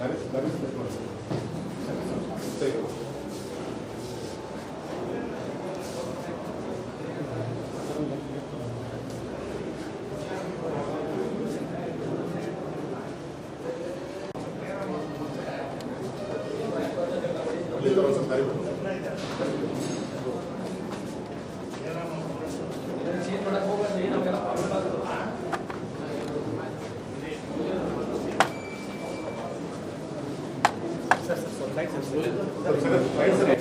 ಸ್ವಲ್ಪ ದಾರಿ ದಾರಿ ಸ್ವಲ್ಪ ಸರಿ, right ಸರಿ.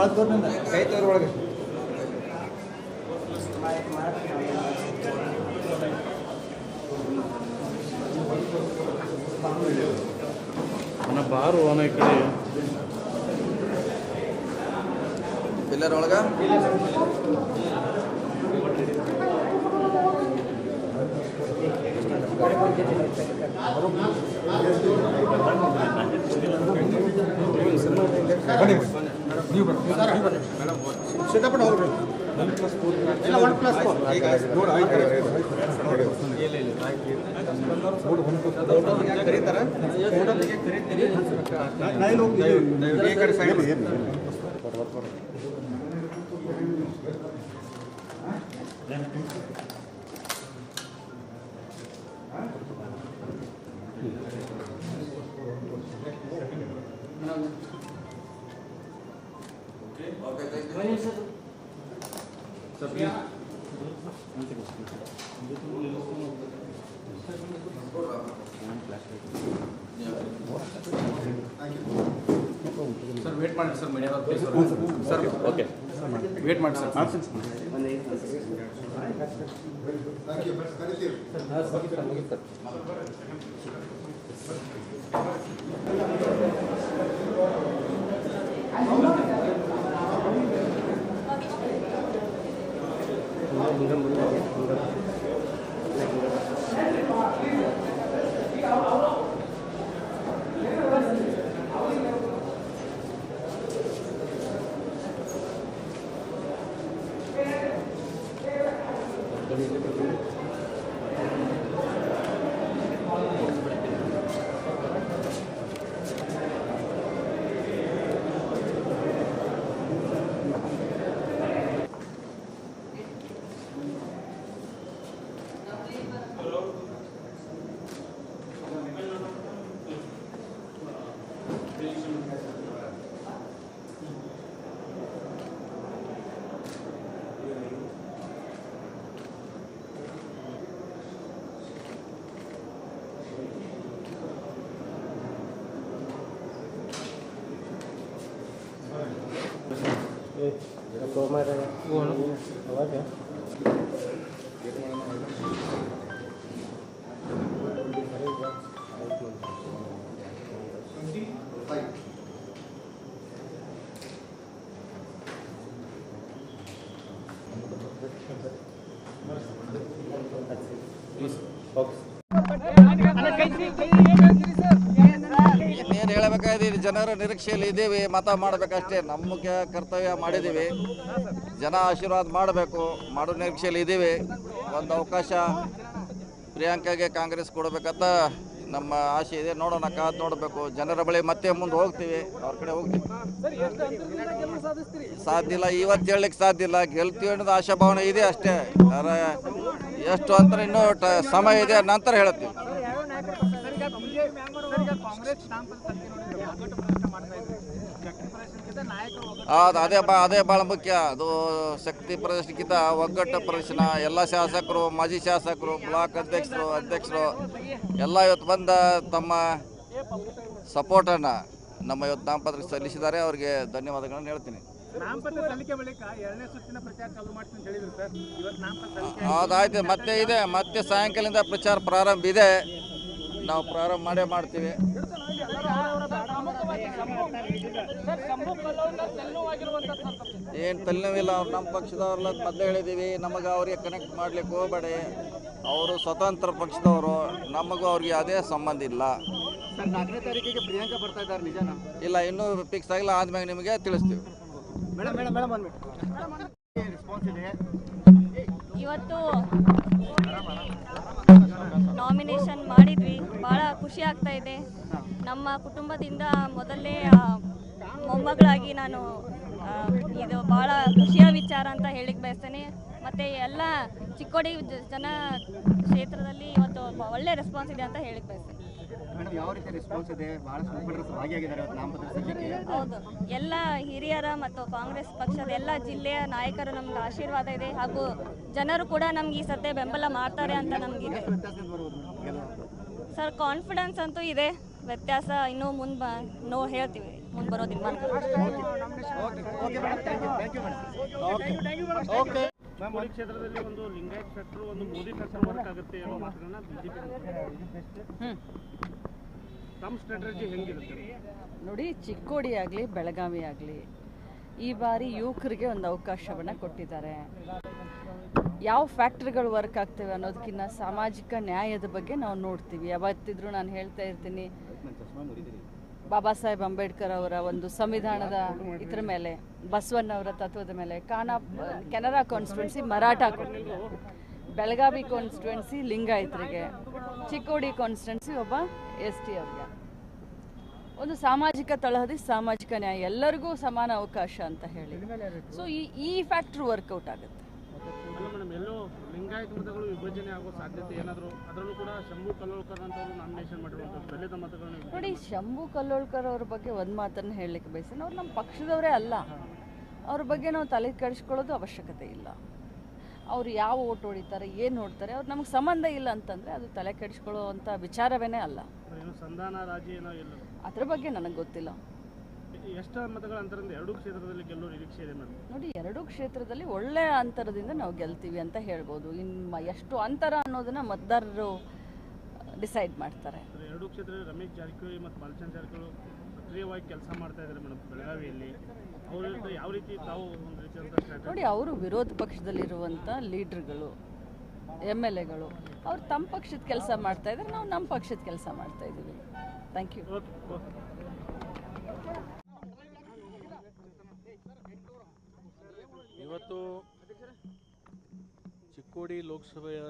ಕೈ ತೋರ್ ಒಳಗೆ. ಅಣ್ಣ ಬಾರು ಅಣ್ಣ ಈ ಕಡೆ ಪಿಲ್ಲರ್ ಒಳಗ ಸಿದ್ದಪಟ್ಟ ಹೋಗ್ರಿ ಇಲ್ಲ ಒನ್ ಪ್ಲಸ್ ಕರೀತಾರ? ಈ ಕಡೆ ಸೈಡ್ ಓಕೆ ಸರ್ ವೇಟ್ ಮಾಡಿ sir media sir okay wait ಮಾಡಿ ಸರ್ ಇನ್ನೇನು ಹೇಳಬೇಕಾಗಿದೆ? ಜನರ ನಿರೀಕ್ಷೆಯಲ್ಲಿ ಇದ್ದೀವಿ, ಮತ ಮಾಡಬೇಕಷ್ಟೇ. ನಮ್ಮ ಕರ್ತವ್ಯ ಮಾಡಿದ್ದೀವಿ. ಜನ ಆಶೀರ್ವಾದ ಮಾಡಬೇಕು, ಮಾಡೋ ನಿರೀಕ್ಷೆಯಲ್ಲಿ ಇದ್ದೀವಿ. ಒಂದು ಅವಕಾಶ ಪ್ರಿಯಾಂಕಾಗೆ ಕಾಂಗ್ರೆಸ್ ಕೊಡಬೇಕಂತ ನಮ್ಮ ಆಸೆ ಇದೆ. ನೋಡೋಣ ಕಾದು ನೋಡಬೇಕು. ಜನರ ಬಳಿ ಮತ್ತೆ ಮುಂದೆ ಹೋಗ್ತೀವಿ. ಅವ್ರ ಕಡೆ ಹೋಗ್ತೀವಿ ಸಾಧ್ಯ ಇಲ್ಲ. ಇವತ್ತು ಹೇಳಲಿಕ್ಕೆ ಸಾಧ್ಯ ಇಲ್ಲ. ಗೆಲ್ತೀವಿ ಅನ್ನೋದು ಆಶಾಭಾವನೆ ಇದೆ ಅಷ್ಟೇ. ಎಷ್ಟು ಅಂತ ಇನ್ನೂ ಸಮಯ ಇದೆ. ನಂತರ ಹೇಳ್ತೀವಿ. ಅದು ಅದೇ ಬಾ ಅದೇ ಭಾಳ ಮುಖ್ಯ. ಅದು ಶಕ್ತಿ ಜಾತಿ ಪ್ರದರ್ಶನಕ್ಕಿಂತ ಒಗ್ಗಟ್ಟು ಪ್ರದರ್ಶನ ಎಲ್ಲ ಶಾಸಕರು ಮಾಜಿ ಶಾಸಕರು ಬ್ಲಾಕ್ ಅಧ್ಯಕ್ಷರು ಅಧ್ಯಕ್ಷರು ಎಲ್ಲ ಇವತ್ತು ಬಂದ ತಮ್ಮ ಸಪೋರ್ಟನ್ನು ನಮ್ಮ ಇವತ್ತು ನಾಮಪತ್ರಕ್ಕೆ ಸಲ್ಲಿಸಿದ್ದಾರೆ. ಅವರಿಗೆ ಧನ್ಯವಾದಗಳನ್ನು ಹೇಳ್ತೀನಿ. ನಾಮಪತ್ರ ನಾಮಪತ್ರ ಅದಾಯ್ತು. ಮತ್ತೆ ಇದೆ. ಮತ್ತೆ ಸಾಯಂಕಾಲದಿಂದ ಪ್ರಚಾರ ಪ್ರಾರಂಭ ಇದೆ. ನಾವು ಪ್ರಾರಂಭ ಮಾಡೇ ಮಾಡ್ತೀವಿ. ಏನು ತಲೆನೋವಿಲ್ಲ? ಅವ್ರು ನಮ್ಮ ಪಕ್ಷದವ್ರಲ್ಲ ಅಂತ ಮೊದಲೇ ಹೇಳಿದ್ದೀವಿ ನಮಗೆ ಅವ್ರಿಗೆ ಕನೆಕ್ಟ್ ಮಾಡ್ಲಿಕ್ಕೆ ಹೋಗಬೇಡಿ. ಅವರು ಸ್ವತಂತ್ರ ಪಕ್ಷದವರು. ನಮಗೂ ಅವ್ರಿಗೆ ಯಾವುದೇ ಸಂಬಂಧ ಇಲ್ಲ. ಸರ್ ನಾಲ್ಕನೇ ತಾರೀಕಿಗೆ ಪ್ರಿಯಾಂಕಾ ಬರ್ತಾ ಇದ್ದಾರೆ ನಿಜನಾ? ಇಲ್ಲ ಇನ್ನೂ ಫಿಕ್ಸ್ ಆಗಿಲ್ಲ. ಆದ್ಮೇಲೆ ನಿಮಗೆ ತಿಳಿಸ್ತೀವಿ. ಮೇಡಮ್ ಮೇಡಮ್ ಮೇಡಮ್ ಬಂದ್ಬಿಟ್ಟು ಇವತ್ತು ನಾಮಿನೇಷನ್ ಮಾಡಿದ್ವಿ. ಭಾಳ ಖುಷಿ ಆಗ್ತಾ ಇದೆ. ನಮ್ಮ ಕುಟುಂಬದಿಂದ ಮೊದಲೇ ಮೊಮ್ಮಗಳಾಗಿ ನಾನು ಇದು ಭಾಳ ಖುಷಿಯ ವಿಚಾರ ಅಂತ ಹೇಳಿಕ್ ಬಯಸ್ತೇನೆ. ಮತ್ತು ಎಲ್ಲ ಚಿಕ್ಕೋಡಿ ಜನ ಕ್ಷೇತ್ರದಲ್ಲಿ ಇವತ್ತು ಒಳ್ಳೆ ರೆಸ್ಪಾನ್ಸ್ ಇದೆ ಅಂತ ಹೇಳಿಕ್ ಬಯಸ್ತೇನೆ. ಮೇಡಮ್ ಯಾವ ರೀತಿ ರೆಸ್ಪಾನ್ಸ್ ಇದೆ? ಬಹಳಷ್ಟು ಮುಖಂಡರು ಭಾಗಿಯಾಗಿದ್ದಾರೆ ಇವತ್ತು ನಾಮಪತ್ರ ಸಲ್ಲಿಕೆ. ಹೌದು. ಎಲ್ಲ ಹಿರಿಯರ ಮತ್ತು ಕಾಂಗ್ರೆಸ್ ಪಕ್ಷದ ಎಲ್ಲ ಜಿಲ್ಲೆಯ ನಾಯಕರು ನಮ್ಗೆ ಆಶೀರ್ವಾದ ಇದೆ. ಹಾಗೂ ಜನರು ಕೂಡ ನಮ್ಗೆ ಈ ಸದ್ಯ ಬೆಂಬಲ ಮಾಡ್ತಾರೆ ಅಂತ ನಮಗಿದೆ ವ್ಯತ್ಯಾಸದಿಂದ ಬರ್ಬೋದು ಗೆಲುವು. ಸರ್ ಕಾನ್ಫಿಡೆನ್ಸ್ ಅಂತೂ ಇದೆ. ವ್ಯತ್ಯಾಸ ಇನ್ನೂ ಮುಂದೆ ಬ ನೋ ಹೇಳ್ತೀವಿ. ಮುಂದೆ ಬರೋದಿಲ್ಲ okay madam thank you thank you madam okay Chikkodi ಕ್ಷೇತ್ರದಲ್ಲಿ ಒಂದು ಲಿಂಗಾಯತ್ ಫ್ಯಾಕ್ಟರ್ ಒಂದು ಮೋದಿ ಫ್ಯಾಕ್ಟರ್ ವರ್ಕ್ ಆಗುತ್ತೆ ಅನ್ನೋ ಮಾತುಗಳನ್ನ ಬಿಜೆಪಿ ತಮ್ಮ ಸ್ಟ್ರಾಟಜಿ ಹೆಂಗಿರುತ್ತೆ? ನೋಡಿ ಚಿಕ್ಕೋಡಿ ಆಗಲಿ ಬೆಳಗಾವಿ ಆಗಲಿ ಈ ಬಾರಿ ಯುವಕರಿಗೆ ಒಂದು ಅವಕಾಶವನ್ನು ಕೊಟ್ಟಿದ್ದಾರೆ. ಯಾವ ಫ್ಯಾಕ್ಟ್ರಿಗಳು ವರ್ಕ್ ಆಗ್ತವೆ ಅನ್ನೋದಕ್ಕಿಂತ ಸಾಮಾಜಿಕ ನ್ಯಾಯದ ಬಗ್ಗೆ ನಾವು ನೋಡ್ತೀವಿ. ಯಾವತ್ತಿದ್ರೂ ನಾನು ಹೇಳ್ತಾ ಇರ್ತೀನಿ. ಬಾಬಾ ಸಾಹೇಬ್ ಅಂಬೇಡ್ಕರ್ ಅವರ ಒಂದು ಸಂವಿಧಾನದ ಇದ್ರ ಮೇಲೆ ಬಸವಣ್ಣವರ ತತ್ವದ ಮೇಲೆ, ಕಾನಾ, ಕೆನರಾ ಕಾನ್ಸ್ಟಿಟ್ಯೂನ್ಸಿ ಮರಾಠ ಬೆಳಗಾವಿ ಕಾನ್ಸ್ಟಿಟ್ಯೂನ್ಸಿ ಲಿಂಗಾಯತರಿಗೆ, ಚಿಕ್ಕೋಡಿ ಕಾನ್ಸ್ಟಿಟ್ಯೂನ್ಸಿ ಒಬ್ಬ ಎಸ್ ಟಿ ಅವ್ರಿಗೆ. ಒಂದು ಸಾಮಾಜಿಕ ತಳಹದಿ, ಸಾಮಾಜಿಕ ನ್ಯಾಯ, ಎಲ್ಲರಿಗೂ ಸಮಾನ ಅವಕಾಶ ಅಂತ ಹೇಳಿ. ಸೊ ಈ ಈ ಫ್ಯಾಕ್ಟ್ರಿ ವರ್ಕೌಟ್ ಆಗುತ್ತೆ. ಎಲ್ಲೋ ಲಿಂಗಾಯತ್ ಮತಗಳು ವಿಭಜನೆ ಆಗೋ ಸಾಧ್ಯತೆ ಏನಾದರೂ ಅದರಲ್ಲೂ ಕೂಡ ಶಂಭು ಕಲ್ಲೋಳ್ಕರ್ ಅಂತವರು ನಾಮಿನೇಷನ್ ಮಾಡಿರುವಂಥದ್ದು ದಲಿತ ಮತಗಳನ್ನ ನೋಡಿ ಶಂಭು ಕಲ್ಲೋಳ್ಕರ್ ಅವ್ರ ಬಗ್ಗೆ ಒಂದು ಮಾತನ್ನು ಹೇಳಲಿಕ್ಕೆ ಬಯಸ್ತೇನೆ ಅವ್ರು ನಮ್ಮ ಪಕ್ಷದವರೇ ಅಲ್ಲ. ಅವ್ರ ಬಗ್ಗೆ ನಾವು ತಲೆ ಕೆಡಿಸ್ಕೊಳ್ಳೋದು ಅವಶ್ಯಕತೆ ಇಲ್ಲ. ಅವ್ರು ಯಾವ ಓಟ್ ಹೊಡಿತಾರೆ ಏನು ನೋಡ್ತಾರೆ ಅವ್ರು ನಮಗೆ ಸಂಬಂಧ ಇಲ್ಲ ಅಂತಂದರೆ ಅದು ತಲೆ ಕೆಡಿಸ್ಕೊಳ್ಳೋ ಅಂಥ ವಿಚಾರವೇ ಅಲ್ಲ. ಏನು ಸಂಧಾನ ರಾಜಿ ಏನೋ ಇಲ್ಲ. ಅದ್ರ ಬಗ್ಗೆ ನನಗೆ ಗೊತ್ತಿಲ್ಲ. ಎಷ್ಟು ಮತಗಳ ಅಂತರದಿಂದ ಎರಡೂ ಕ್ಷೇತ್ರದಲ್ಲಿ ಗೆಲ್ಲೋ ನಿರೀಕ್ಷೆ ಇದೆ ಮೇಡಮ್? ನೋಡಿ ಎರಡೂ ಕ್ಷೇತ್ರದಲ್ಲಿ ಒಳ್ಳೆಯ ಅಂತರದಿಂದ ನಾವು ಗೆಲ್ತೀವಿ ಅಂತ ಹೇಳ್ಬೋದು. ಇನ್ನು ಎಷ್ಟು ಅಂತರ ಅನ್ನೋದನ್ನ ಮತದಾರರು ಡಿಸೈಡ್ ಮಾಡ್ತಾರೆ. ಎರಡೂ ಕ್ಷೇತ್ರದಲ್ಲಿ ರಮೇಶ್ ಜಾರಕಿಹೊಳಿ ಮತ್ತು ಬಾಲಚಂದ್ರ ಜಾರಕಿಹೊಳಿ ಸಕ್ರಿಯವಾಗಿ ಕೆಲಸ ಮಾಡ್ತಾ ಇದ್ದಾರೆ ಮೇಡಮ್ ಬೆಳಗಾವಿಯಲ್ಲಿ. ಅವ್ರ ಯಾವ ರೀತಿ ತಾವು ಒಂದು ನೋಡಿ ಅವರು ವಿರೋಧ ಪಕ್ಷದಲ್ಲಿರುವಂಥ ಲೀಡ್ರ್ಗಳು ಎಂ ಎಲ್ ಎಗಳು ಅವ್ರು ತಮ್ಮ ಪಕ್ಷದ ಕೆಲಸ ಮಾಡ್ತಾ ಇದ್ದಾರೆ ನಾವು ನಮ್ಮ ಪಕ್ಷದ ಕೆಲಸ ಮಾಡ್ತಾ ಇದ್ದೀವಿ. ಥ್ಯಾಂಕ್ ಯು ಓಕೆ ಓಕೆ ಇವತ್ತು ಚಿಕ್ಕೋಡಿ ಲೋಕಸಭೆಯ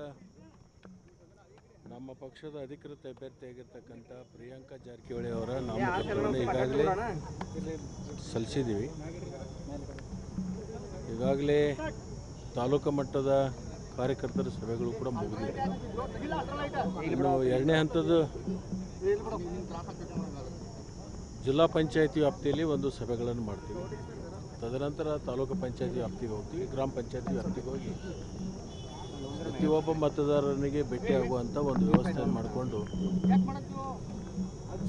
ನಮ್ಮ ಪಕ್ಷದ ಅಧಿಕೃತ ಅಭ್ಯರ್ಥಿಯಾಗಿರ್ತಕ್ಕಂಥ ಪ್ರಿಯಾಂಕಾ ಜಾರಕಿಹೊಳಿ ಅವರ ನಾಮಪತ್ರವನ್ನು ಈಗಾಗಲೇ ಸಲ್ಲಿಸಿದ್ದೀವಿ. ಈಗಾಗಲೇ ತಾಲೂಕು ಮಟ್ಟದ ಕಾರ್ಯಕರ್ತರ ಸಭೆಗಳು ಕೂಡ ಮುಗಿದಿವೆ ಇನ್ನು ಎರಡನೇ ಹಂತದ ಜಿಲ್ಲಾ ಪಂಚಾಯತಿ ವ್ಯಾಪ್ತಿಯಲ್ಲಿ ಒಂದು ಸಭೆಗಳನ್ನು ಮಾಡ್ತೀವಿ. ತದನಂತರ ತಾಲೂಕು ಪಂಚಾಯತಿ ವ್ಯಾಪ್ತಿಗೆ ಹೋಗ್ತೀವಿ, ಗ್ರಾಮ ಪಂಚಾಯತಿ ವ್ಯಾಪ್ತಿಗೆ ಹೋಗಿ ಪ್ರತಿಯೊಬ್ಬ ಮತದಾರನಿಗೆ ಭೇಟಿಯಾಗುವಂಥ ಒಂದು ವ್ಯವಸ್ಥೆಯನ್ನು ಮಾಡಿಕೊಂಡು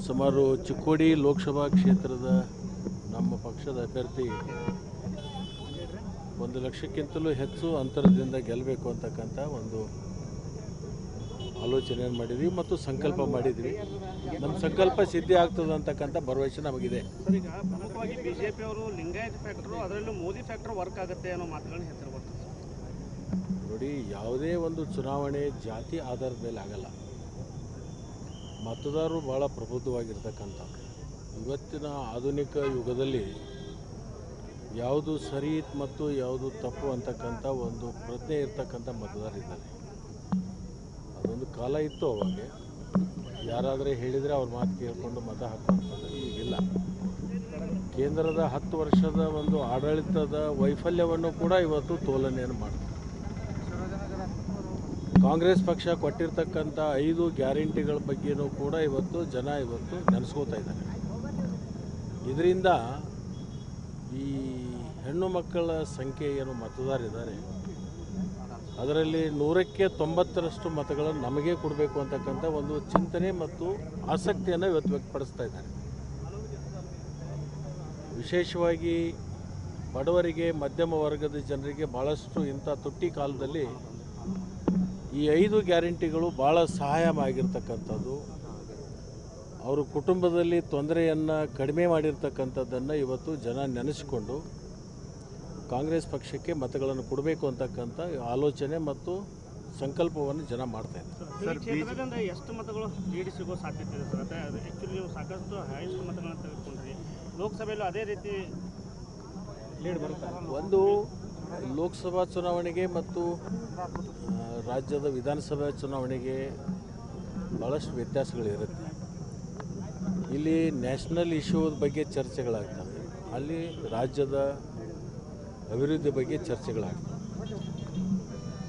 ಸುಮಾರು ಚಿಕ್ಕೋಡಿ ಲೋಕಸಭಾ ಕ್ಷೇತ್ರದ ನಮ್ಮ ಪಕ್ಷದ ಅಭ್ಯರ್ಥಿ ಒಂದು ಲಕ್ಷಕ್ಕಿಂತಲೂ ಹೆಚ್ಚು ಅಂತರದಿಂದ ಗೆಲ್ಲಬೇಕು ಅಂತಕ್ಕಂಥ ಒಂದು ಆಲೋಚನೆಯನ್ನು ಮಾಡಿದ್ವಿ ಮತ್ತು ಸಂಕಲ್ಪ ಮಾಡಿದ್ವಿ. ನಮ್ಮ ಸಂಕಲ್ಪ ಸಿದ್ಧಿ ಆಗ್ತದೆ ಅಂತಕ್ಕಂಥ ಭರವಸೆ ನಮಗಿದೆ. ಸರ್ ಈಗ ಪ್ರಮುಖವಾಗಿ ಬಿಜೆಪಿ ಅವರು ಲಿಂಗಾಯತ್ ಫ್ಯಾಕ್ಟ್ರು ಅದರಲ್ಲೂ ಮೋದಿ ಫ್ಯಾಕ್ಟರ್ ವರ್ಕ್ ಆಗುತ್ತೆ ಅನ್ನೋ ಮಾತುಗಳನ್ನ ಹೇಳ್ತಾರೆ ಬರ್ತದೆ ನೋಡಿ ಯಾವುದೇ ಒಂದು ಚುನಾವಣೆ ಜಾತಿ ಆಧಾರದ ಮೇಲೆ ಆಗಲ್ಲ. ಮತದಾರರು ಭಾಳ ಪ್ರಬುದ್ಧವಾಗಿರ್ತಕ್ಕಂಥ ಇವತ್ತಿನ ಆಧುನಿಕ ಯುಗದಲ್ಲಿ ಯಾವುದು ಸರಿ ಮತ್ತು ಯಾವುದು ತಪ್ಪು ಅಂತಕ್ಕಂಥ ಒಂದು ಪ್ರಜ್ಞೆ ಇರ್ತಕ್ಕಂಥ ಮತದಾರರಿದ್ದಾರೆ. ಅದೊಂದು ಕಾಲ ಇತ್ತು ಅವಾಗ. ಯಾರಾದರೆ ಹೇಳಿದರೆ ಅವ್ರ ಮಾತು ಕೇಳಿಕೊಂಡು ಮತ ಹಾಕುವಂಥದ್ದು ಈಗಿಲ್ಲ. ಕೇಂದ್ರದ ಹತ್ತು ವರ್ಷದ ಒಂದು ಆಡಳಿತದ ವೈಫಲ್ಯವನ್ನು ಕೂಡ ಇವತ್ತು ತೋಲನೆಯನ್ನು ಮಾಡ್ತಾರೆ ಕಾಂಗ್ರೆಸ್ ಪಕ್ಷ ಕೊಟ್ಟಿರ್ತಕ್ಕಂಥ ಐದು ಗ್ಯಾರಂಟಿಗಳ ಬಗ್ಗೆನೂ ಕೂಡ ಇವತ್ತು ಜನ ಇವತ್ತು ನೆನೆಸ್ಕೋತಾ ಇದ್ದಾರೆ. ಇದರಿಂದ ಈ ಹೆಣ್ಣು ಮಕ್ಕಳ ಸಂಖ್ಯೆ ಏನು ಮತದಾರಿದ್ದಾರೆ ಅದರಲ್ಲಿ ನೂರಕ್ಕೆ ತೊಂಬತ್ತರಷ್ಟು ಮತಗಳನ್ನು ನಮಗೆ ಕೊಡಬೇಕು ಅಂತಕ್ಕಂಥ ಒಂದು ಚಿಂತನೆ ಮತ್ತು ಆಸಕ್ತಿಯನ್ನು ಇವತ್ತು ವ್ಯಕ್ತಪಡಿಸ್ತಾ ಇದ್ದಾರೆ. ವಿಶೇಷವಾಗಿ ಬಡವರಿಗೆ, ಮಧ್ಯಮ ವರ್ಗದ ಜನರಿಗೆ ಭಾಳಷ್ಟು ಇಂಥ ತುಟ್ಟಿ ಕಾಲದಲ್ಲಿ ಈ ಐದು ಗ್ಯಾರಂಟಿಗಳು ಭಾಳ ಸಹಾಯ ಆಗಿರ್ತಕ್ಕಂಥದ್ದು ಅವರು ಕುಟುಂಬದಲ್ಲಿ ತೊಂದರೆಯನ್ನು ಕಡಿಮೆ ಮಾಡಿರ್ತಕ್ಕಂಥದ್ದನ್ನು ಇವತ್ತು ಜನ ನೆನೆಸಿಕೊಂಡು ಕಾಂಗ್ರೆಸ್ ಪಕ್ಷಕ್ಕೆ ಮತಗಳನ್ನು ಕೊಡಬೇಕು ಅಂತಕ್ಕಂಥ ಆಲೋಚನೆ ಮತ್ತು ಸಂಕಲ್ಪವನ್ನು ಜನ ಮಾಡ್ತಾ ಇದ್ದಾರೆ. ಎಷ್ಟು ಮತಗಳು ಲೀಡ್ ಸಿಗೋ ಸಾಧ್ಯತೆ ಇದೆ ಸರ್? ಅದೇ ಆ್ಯಕ್ಚುಲಿ ನೀವು ಸಾಕಷ್ಟು ಹೈಯೆಸ್ಟ್ ಮತಗಳನ್ನ ತೆಗೆದುಕೊಂಡ್ರಿ. ಲೋಕಸಭೆಯಲ್ಲೂ ಅದೇ ರೀತಿ ಲೀಡ್ ಬರುತ್ತೆ? ಒಂದು ಲೋಕಸಭಾ ಚುನಾವಣೆಗೆ ಮತ್ತು ರಾಜ್ಯದ ವಿಧಾನಸಭಾ ಚುನಾವಣೆಗೆ ಭಾಳಷ್ಟು ವ್ಯತ್ಯಾಸಗಳಿರುತ್ತೆ. ಇಲ್ಲಿ ನ್ಯಾಷನಲ್ ಇಶ್ಯೂ ಬಗ್ಗೆ ಚರ್ಚೆಗಳಾಗ್ತವೆ. ಅಲ್ಲಿ ರಾಜ್ಯದ ಅಭಿವೃದ್ಧಿ ಬಗ್ಗೆ ಚರ್ಚೆಗಳಾಗ್ತವೆ.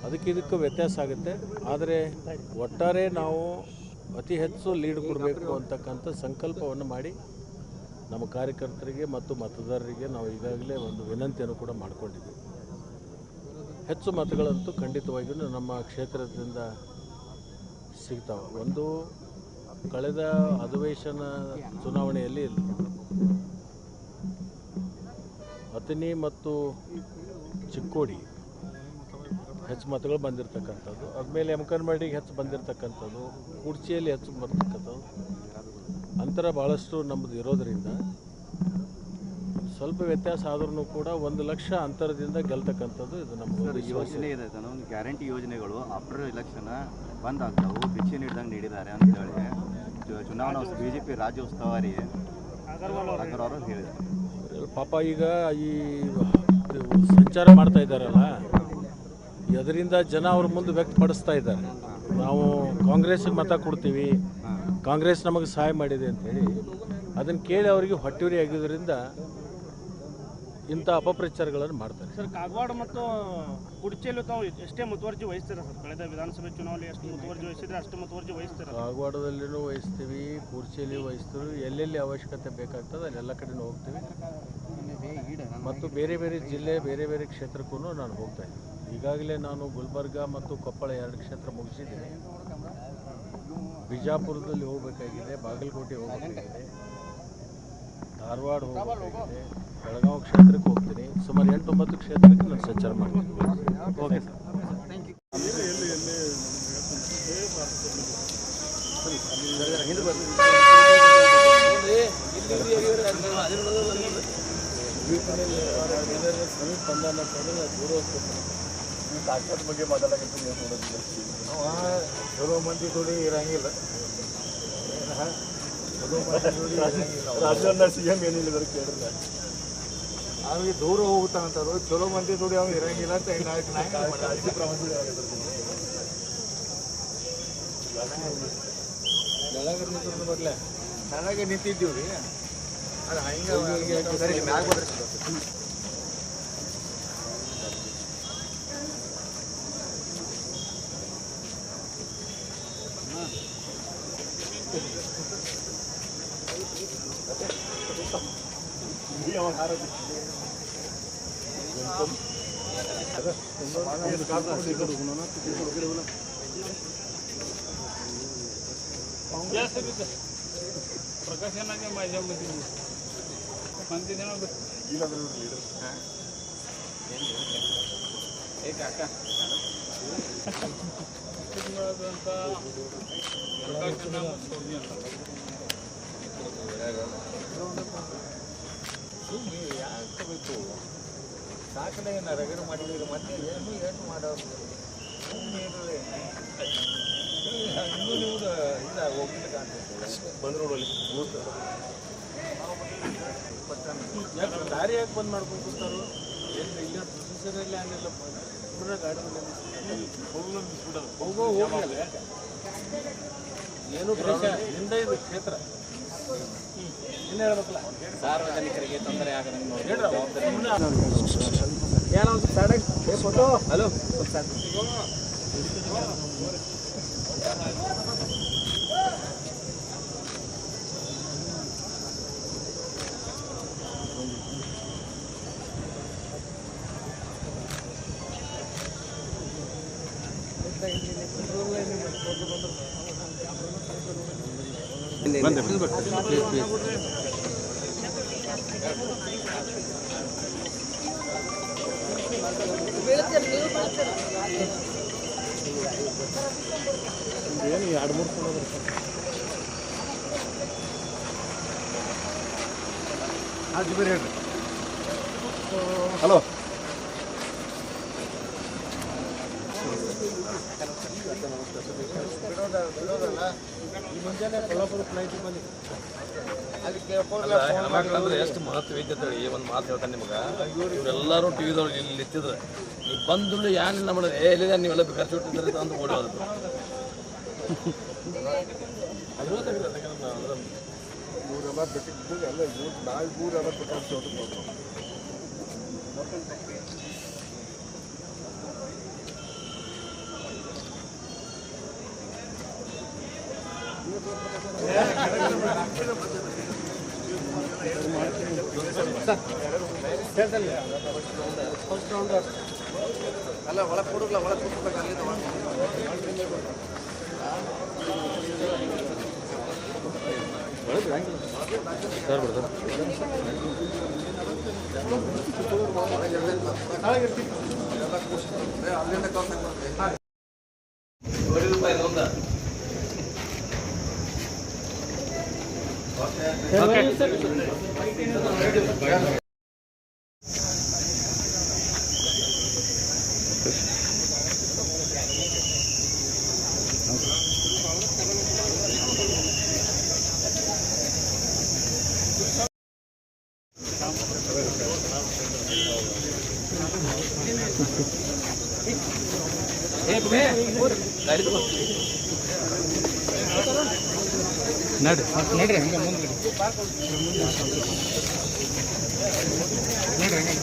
ಅದಕ್ಕೆ ಇದಕ್ಕೂ ವ್ಯತ್ಯಾಸ ಆಗುತ್ತೆ. ಆದರೆ ಒಟ್ಟಾರೆ ನಾವು ಅತಿ ಹೆಚ್ಚು ಲೀಡ್ ಕೊಡಬೇಕು ಅಂತಕ್ಕಂಥ ಸಂಕಲ್ಪವನ್ನು ಮಾಡಿ ನಮ್ಮ ಕಾರ್ಯಕರ್ತರಿಗೆ ಮತ್ತು ಮತದಾರರಿಗೆ ನಾವು ಈಗಾಗಲೇ ಒಂದು ವಿನಂತಿಯನ್ನು ಕೂಡ ಮಾಡಿಕೊಂಡಿದ್ದೀವಿ. ಹೆಚ್ಚು ಮತಗಳಂತೂ ಖಂಡಿತವಾಗಿಯೂ ನಮ್ಮ ಕ್ಷೇತ್ರದಿಂದ ಸಿಗ್ತಾವೆ. ಒಂದು ಕಳೆದ ಅಧಿವೇಶನ ಚುನಾವಣೆಯಲ್ಲಿ ಅತನಿ ಮತ್ತು ಚಿಕ್ಕೋಡಿ ಹೆಚ್ಚು ಮತಗಳು ಬಂದಿರತಕ್ಕಂಥದ್ದು. ಅದ್ಮೇಲೆ ಎಮ್ಕನ್ಮಡಿಗೆ ಹೆಚ್ಚು ಬಂದಿರತಕ್ಕಂಥದ್ದು. ಕುರ್ಚಿಯಲ್ಲಿ ಹೆಚ್ಚು ಬರ್ತಕ್ಕಂಥದ್ದು ಅಂತರ ಭಾಳಷ್ಟು ನಮ್ಮದು ಇರೋದರಿಂದ ಸ್ವಲ್ಪ ವ್ಯತ್ಯಾಸ ಆದ್ರೂ ಕೂಡ ಒಂದು ಲಕ್ಷ ಅಂತರದಿಂದ ಗೆಲ್ತಕ್ಕಂಥದ್ದು ಇದು ನಮ್ಮ ಯೋಜನೆ ಇದೆ ಒಂದು ಗ್ಯಾರಂಟಿ ಯೋಜನೆಗಳು ಆಫ್ಟರ್ ಎಲೆಕ್ಷನ್ ಬಂದ್ ಆಗ್ತಾವು ಭಿಕ್ಷೆ ನೀಡಿದಂಗೆ ನೀಡಿದ್ದಾರೆ ಅಂತ ಹೇಳಿ. ಚುನಾವಣಾ ಬಿ ಜೆ ಪಿ ರಾಜ್ಯ ಉಸ್ತುವಾರಿ ಹೇಳಿದ್ದಾರೆ ಪಾಪ ಈಗ ಈ ಸಂಚಾರ ಮಾಡ್ತಾ ಇದ್ದಾರಲ್ಲ ಅದರಿಂದ ಜನ ಅವ್ರ ಮುಂದೆ ವ್ಯಕ್ತಪಡಿಸ್ತಾ ಇದ್ದಾರೆ. ನಾವು ಕಾಂಗ್ರೆಸ್ಗೆ ಮತ ಕೊಡ್ತೀವಿ ಕಾಂಗ್ರೆಸ್ ನಮಗೆ ಸಹಾಯ ಮಾಡಿದೆ ಅಂತೇಳಿ ಅದನ್ನು ಕೇಳಿ ಅವರಿಗೆ ಹೊಟ್ಟೆವರಿ ಆಗಿದ್ದರಿಂದ ಇಂಥ ಅಪಪ್ರಚಾರಗಳನ್ನು ಮಾಡ್ತಾರೆ. ಸರ್ ಕಾಗವಾಡ ಮತ್ತು ಕುಡ್ಚಿಯಲ್ಲಿ ತಾವು ಎಷ್ಟೇ ಮುತುವರ್ಜಿ ವಹಿಸ್ತೀರ ಸರ್? ಕಳೆದ ವಿಧಾನಸಭೆ ಚುನಾವಣೆ ಎಷ್ಟು ಮುತುವರ್ಜಿ ವಹಿಸಿದ್ರೆ ಅಷ್ಟು ಮುತುವರ್ಜಿ ವಹಿಸ್ತೀರ? ಕಾಗವಾಡದಲ್ಲಿನೂ ವಹಿಸ್ತೀವಿ ಕೂರ್ಚಿಯಲ್ಲಿ ವಹಿಸ್ತೀವಿ ಎಲ್ಲೆಲ್ಲಿ ಅವಶ್ಯಕತೆ ಬೇಕಾಗ್ತದೆ ಅಲ್ಲೆಲ್ಲ ಕಡೆನೂ ಹೋಗ್ತೀವಿ. ಮತ್ತು ಬೇರೆ ಬೇರೆ ಜಿಲ್ಲೆ, ಬೇರೆ ಬೇರೆ ಕ್ಷೇತ್ರಕ್ಕೂ ನಾನು ಹೋಗ್ತಾ ಇದ್ದೀನಿ. ಈಗಾಗಲೇ ನಾನು ಗುಲ್ಬರ್ಗ ಮತ್ತು ಕೊಪ್ಪಳ ಎರಡು ಕ್ಷೇತ್ರ ಮುಗಿಸಿದ್ದೀನಿ. ಬಿಜಾಪುರದಲ್ಲಿ ಹೋಗಬೇಕಾಗಿದೆ, ಬಾಗಲಕೋಟೆ ಹೋಗಬೇಕಾಗಿದೆ, ಧಾರವಾಡ ಹೋಗಬೇಕಾಗಿದೆ, ಬೆಳಗಾವಿ ಕ್ಷೇತ್ರಕ್ಕೆ ಹೋಗ್ತೀನಿ. ಸುಮಾರು ಎಂಟು ಒಂಬತ್ತು ಕ್ಷೇತ್ರಕ್ಕೆ ನಾನು ಸಂಚಾರ ಮಾಡ್ತೀನಿ. Okay sir. ಸಮೀಪ ಅಂತಂದ್ರೆ ದೂರ ತಾಕತ್ ಬಗ್ಗೆ ಮಾತಾಡಕತ್ತೀನಿ ನೀವು ನೋಡೋದಿಲ್ಲ ಅವ ಚಲೋ ಮಂದಿ ಜೋಡಿ ಇರಂಗಿಲ್ಲ ರಾಜಣ್ಣ ಸಿ ಎಂ ಏನಿಲ್ಲ ಇದ್ರ ಕೇಳಿಲ್ಲ ಅವ್ನಿಗೆ ದೂರ ಹೋಗುತ್ತಾನಂತಾರು ಚಲೋ ಮಂದಿ ಜೋಡಿ ಅವ್ನು ಇರಂಗಿಲ್ಲ ಅಂತ ನಾಯಕ ನನಗೆ ಚೆನ್ನಾಗಿ ನಿಂತಿದ್ದೀವಿ ರೀ Yes, sir. Prakash, I am my job. ಅದು ಹಂಗೆ ಯಾಕೆ ಮ್ಯಾಗ ಹೋದ್ರೆ ಏನು ರಗಡ ಮಾಡಿದ್ರೆ ಮತ್ತೆ ಏನು ಏನು ಮಾಡೋದು ಇನ್ನೂ ನೀವು ಇಲ್ಲ ಹೋಗ್ಲಿಕ್ಕೆ ಬಂದ್ರು ನೋಡಲಿ ಯಾಕೆ ದಾರಿ ಯಾಕೆ ಬಂದ್ ಮಾಡ್ಕೊಂಡು ಕೂತಾರು ಏನು ಇಲ್ಲ ಪ್ರೊಸೆಸರಲ್ಲಿ ಏನಿಲ್ಲ ಸುಮ್ಮನೆ ಗಾಡಿ ಹೋಗೋ ಹೋಗಿ ಏನು problem ಇಲ್ಲ. ನಿಂದ ಇದು ಕ್ಷೇತ್ರ. ಏನು ಹೇಳ್ಬೇಕಲ್ಲ? ಸಾರ್ವಜನಿಕರಿಗೆ ತೊಂದರೆ ಆಗದಂಗೆ ನೋಡಿ. ಹಲೋ. Ben de bak. ಏನು ಎರಡು ಮೂರು ಸಲ ಬರ್ತಾರೆ ಅದು ಬೇರೆ ಹೇಳ್ರಿ ಹೆಣ್ಮಕ್ಳಂದ್ರೆ ಎಷ್ಟು ಮಹತ್ವ ಐತೆ ಈ ಒಂದು ಮಾತು ಹೇಳ್ತಾನೆ ನಿಮ್ಗೆ. ಇವರೆಲ್ಲರೂ ಟಿ ವಿದವ್ರು ಇಲ್ಲಿ ನಿಂತಿದ್ರೆ. ನೀವು ಬಂದು ಏನಿಲ್ಲ ಮಾಡಿದ್ರೆ ಏ ಇಲ್ಲಿದೆ ನೀವೆಲ್ಲ ಖರ್ಚು ಇಟ್ಟಿದ್ರೆ ಅಂತ ಓಡಿ ಹೋದ್ರು ಇವರೆಲ್ಲ ಬಿಟ್ಟಿದ್ದು ಎಲ್ಲ ಇವ್ರು ನಾಲ್ಕು ಊರೆಲ್ಲ ಬಿಟ್ಟು ಅಲ್ಲ நல்ல வள போடுக்கலாம் வள போட்டு கல்லில் சார் சார். ಬರುತ್ತೆ. ನಡ್ರಿ ಹಂಗೆ ಮುಂದೆ ನಡ್ರಿ ಹಂಗೆ